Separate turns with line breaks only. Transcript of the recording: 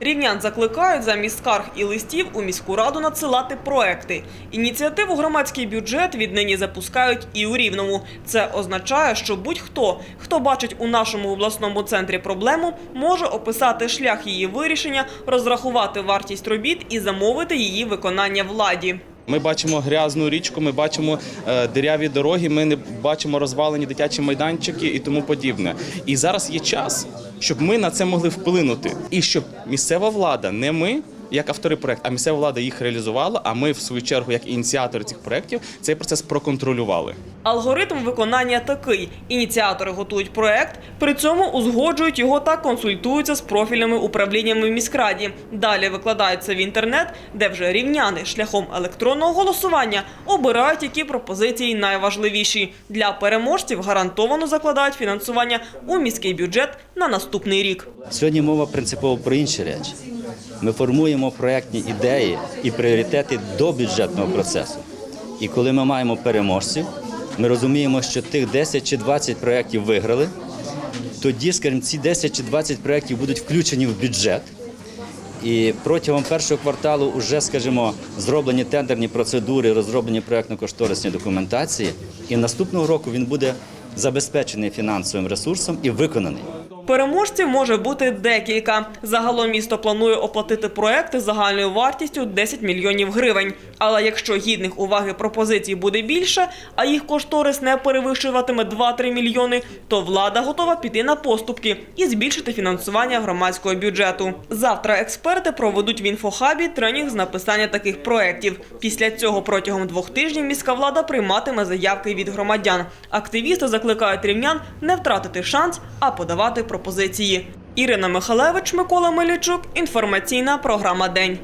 Рівнян закликають замість скарг і листів у міську раду надсилати проекти. Ініціативу громадський бюджет віднині запускають і у Рівному. Це означає, що будь-хто, хто бачить у нашому обласному центрі проблему, може описати шлях її вирішення, розрахувати вартість робіт і замовити її виконання владі.
Ми бачимо грязну річку, ми бачимо е, диряві дороги, ми не бачимо розвалені дитячі майданчики і тому подібне. І зараз є час, щоб ми на це могли вплинути, і щоб місцева влада, не ми. Як автори проекту, а місцева влада їх реалізувала. А ми, в свою чергу, як ініціатори цих проєктів, цей процес проконтролювали.
Алгоритм виконання такий: ініціатори готують проект, при цьому узгоджують його та консультуються з профільними управліннями в міськраді. Далі викладаються в інтернет, де вже рівняни шляхом електронного голосування обирають, які пропозиції найважливіші. Для переможців гарантовано закладають фінансування у міський бюджет на наступний рік.
Сьогодні мова принципово про інші речі. Ми формуємо проектні ідеї і пріоритети до бюджетного процесу. І коли ми маємо переможців, ми розуміємо, що тих 10 чи 20 проєктів виграли. Тоді, скажімо, ці 10 чи 20 проєктів будуть включені в бюджет. І протягом першого кварталу вже, скажімо, зроблені тендерні процедури, розроблені проєктно-кошторисні документації. І наступного року він буде забезпечений фінансовим ресурсом і виконаний.
Переможців може бути декілька. Загалом місто планує оплатити проекти загальною вартістю 10 мільйонів гривень. Але якщо гідних уваги пропозицій буде більше, а їх кошторис не перевищуватиме 2-3 мільйони, то влада готова піти на поступки і збільшити фінансування громадського бюджету. Завтра експерти проведуть в інфохабі тренінг з написання таких проєктів. Після цього протягом двох тижнів міська влада прийматиме заявки від громадян. Активісти закликають рівнян не втратити шанс, а подавати пропозиції. Ірина Михалевич, Микола Мелічук. Інформаційна програма День.